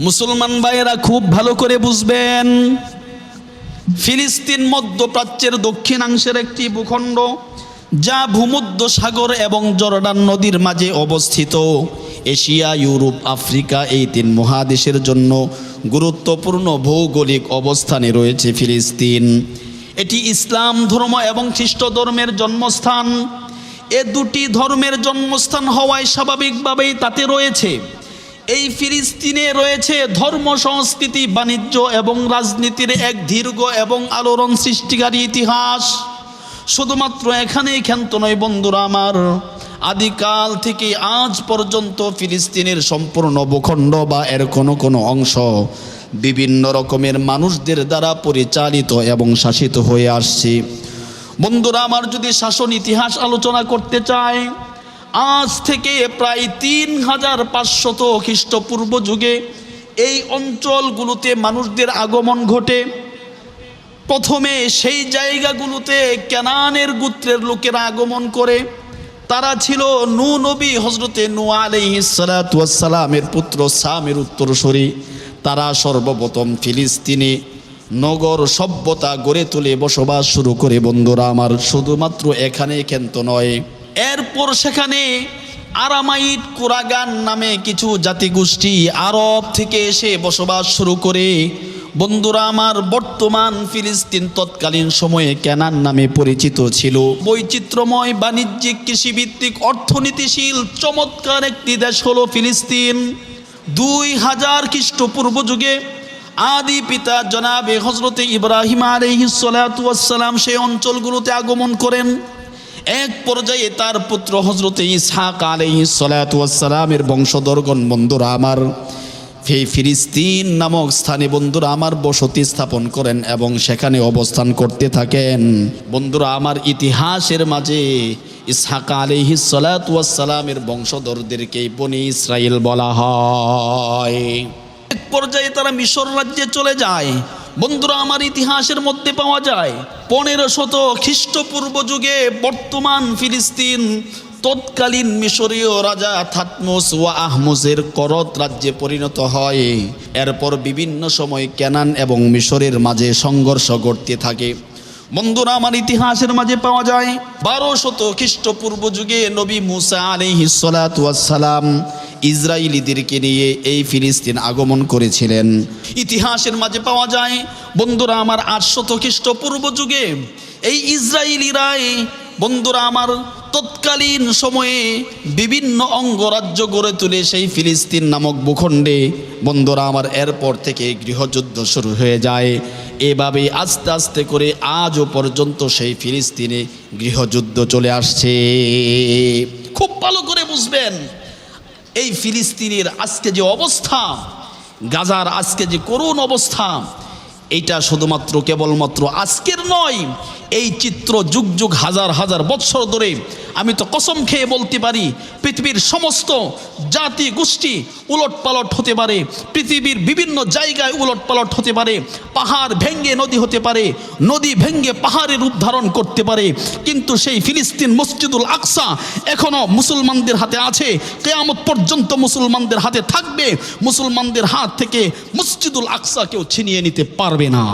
মুসলমান ভাইয়েরা খুব ভালো করে বুঝবেন। ফিলিস্তিন মধ্যপ্রাচ্যের দক্ষিণাংশের একটি ভূখণ্ড, যা ভূমধ্য সাগর এবং জর্ডান নদীর মাঝে অবস্থিত। এশিয়া, ইউরোপ, আফ্রিকা এই তিন মহাদেশের জন্য গুরুত্বপূর্ণ ভৌগোলিক অবস্থানে রয়েছে ফিলিস্তিন। এটি ইসলাম ধর্ম এবং খ্রিস্ট ধর্মের জন্মস্থান। এ দুটি ধর্মের জন্মস্থান হওয়ায় স্বাভাবিকভাবেই তাতে রয়েছে। এই ফিলিস্তিনে রয়েছে ধর্ম, সংস্কৃতি, বাণিজ্য এবং রাজনীতির এক দীর্ঘ এবং আলোড়ন সৃষ্টিকারী ইতিহাস। শুধুমাত্র এখানেই ক্ষান্ত নয় বন্ধুরা আমার, আদিকাল থেকে আজ পর্যন্ত ফিলিস্তিনের সম্পূর্ণ ভূখণ্ড বা এর কোনো কোনো অংশ বিভিন্ন রকমের মানুষদের দ্বারা পরিচালিত এবং শাসিত হয়ে আসছে। বন্ধুরা আমার যদি শাসন ইতিহাস আলোচনা করতে চায় আজ থেকে প্রায় তিন হাজার পাঁচশত খ্রিস্টপূর্ব যুগে এই অঞ্চলগুলোতে মানুষদের আগমন ঘটে। প্রথমে সেই জায়গাগুলোতে কেনানের গোত্রের লোকেরা আগমন করে। তারা ছিল নু নবী হজরতে নু আলহিসালামের পুত্র সামের উত্তরসূরি। তারা সর্বপ্রথম ফিলিস্তিনে নগর সভ্যতা গড়ে তুলে বসবাস শুরু করে। বন্ধুরা, আমার শুধুমাত্র এখানে ক্ষান্ত নয় এরপর সেখানে আরামাইট কুরাগান নামে কিছু জাতিগোষ্ঠী আরব থেকে এসে বসবাস শুরু করে। বন্ধুরা, আমার বর্তমান ফিলিস্তিন তৎকালীন সময়ে ক্যানান নামে পরিচিত ছিল। বৈচিত্র্যময় বাণিজ্যিক কৃষিভিত্তিক অর্থনীতিশীল চমৎকার একটি দেশ হলো ফিলিস্তিন। দুই হাজার খ্রিস্টপূর্ব যুগে আদি পিতা জনাবে হজরতে ইব্রাহিম আলহিসাল্লাম সেই অঞ্চলগুলোতে আগমন করেন। এক পর্যায়ে তার পুত্র হজরত হজরতে ইসহাক আলহিসাল্লামের বংশধরগণ, বন্ধুরা আমার এই ফিরিস্তিন নামক স্থানে বন্ধুরা আমার বসতি স্থাপন করেন এবং সেখানে অবস্থান করতে থাকেন। বন্ধুরা আমার ইতিহাসের মাঝে ইসহাক আলিহি সালাতামের বংশধরদেরকে বনি ইসরায়েল বলা হয়। এক পর্যায়ে তারা মিশর রাজ্যে চলে যায়। বন্ধুরা, আমার ইতিহাসের মধ্যে পাওয়া যায়, পনেরো শত খ্রিস্টপূর্ব যুগে বর্তমান ফিলিস্তিন তৎকালীন মিশরীয় রাজা থাতমোস ওয়া আহমুজের করত রাজ্যে পরিণত হয়। এরপর বিভিন্ন সময় ক্যানান এবং মিশরের মাঝে সংঘর্ষ ঘটতে থাকে। বন্ধুরা, আমার ইতিহাসের মাঝে পাওয়া যায়, বারো শত খ্রিস্টপূর্ব যুগে নবী মুসা আলিহিসালাম ইসরায়েলিদেরকে নিয়ে এই ফিলিস্তিন আগমন করেছিলেন। ইতিহাসের মাঝে পাওয়া যায়, বন্ধুরা আমার আটশত খ্রিস্টপূর্ব যুগে এই ইসরায়েলিরাই, বন্ধুরা আমার তৎকালীন সময়ে বিভিন্ন অঙ্গরাজ্য গড়ে তুলে সেই ফিলিস্তিন নামক ভূখণ্ডে, বন্ধুরা আমার এরপর থেকে গৃহযুদ্ধ শুরু হয়ে যায়। এভাবে আস্তে আস্তে করে আজও পর্যন্ত সেই ফিলিস্তিনে গৃহযুদ্ধ চলে আসছে। খুব ভালো করে বুঝবেন এই ফিলিস্তিনের আজকে যে অবস্থা, গাজার আজকে যে করুণ অবস্থা, এইটা শুধুমাত্র কেবলমাত্র আজকের নয় এই চিত্র যুগ যুগ হাজার হাজার বৎসর ধরে আমি তো কসম খেয়ে বলতে পারি, পৃথিবীর সমস্ত জাতি গোষ্ঠী উলট পালট হতে পারে, পৃথিবীর বিভিন্ন জায়গায় উলট পালট হতে পারে, পাহাড় ভেঙ্গে নদী হতে পারে, নদী ভেঙ্গে পাহাড়ের রূপ ধারণ করতে পারে, কিন্তু সেই ফিলিস্তিন মসজিদুল আকসা এখনও মুসলমানদের হাতে আছে, কেয়ামত পর্যন্ত মুসলমানদের হাতে থাকবে, মুসলমানদের হাত থেকে মসজিদুল আকসা কেউ ছিনিয়ে নিতে পারবে না।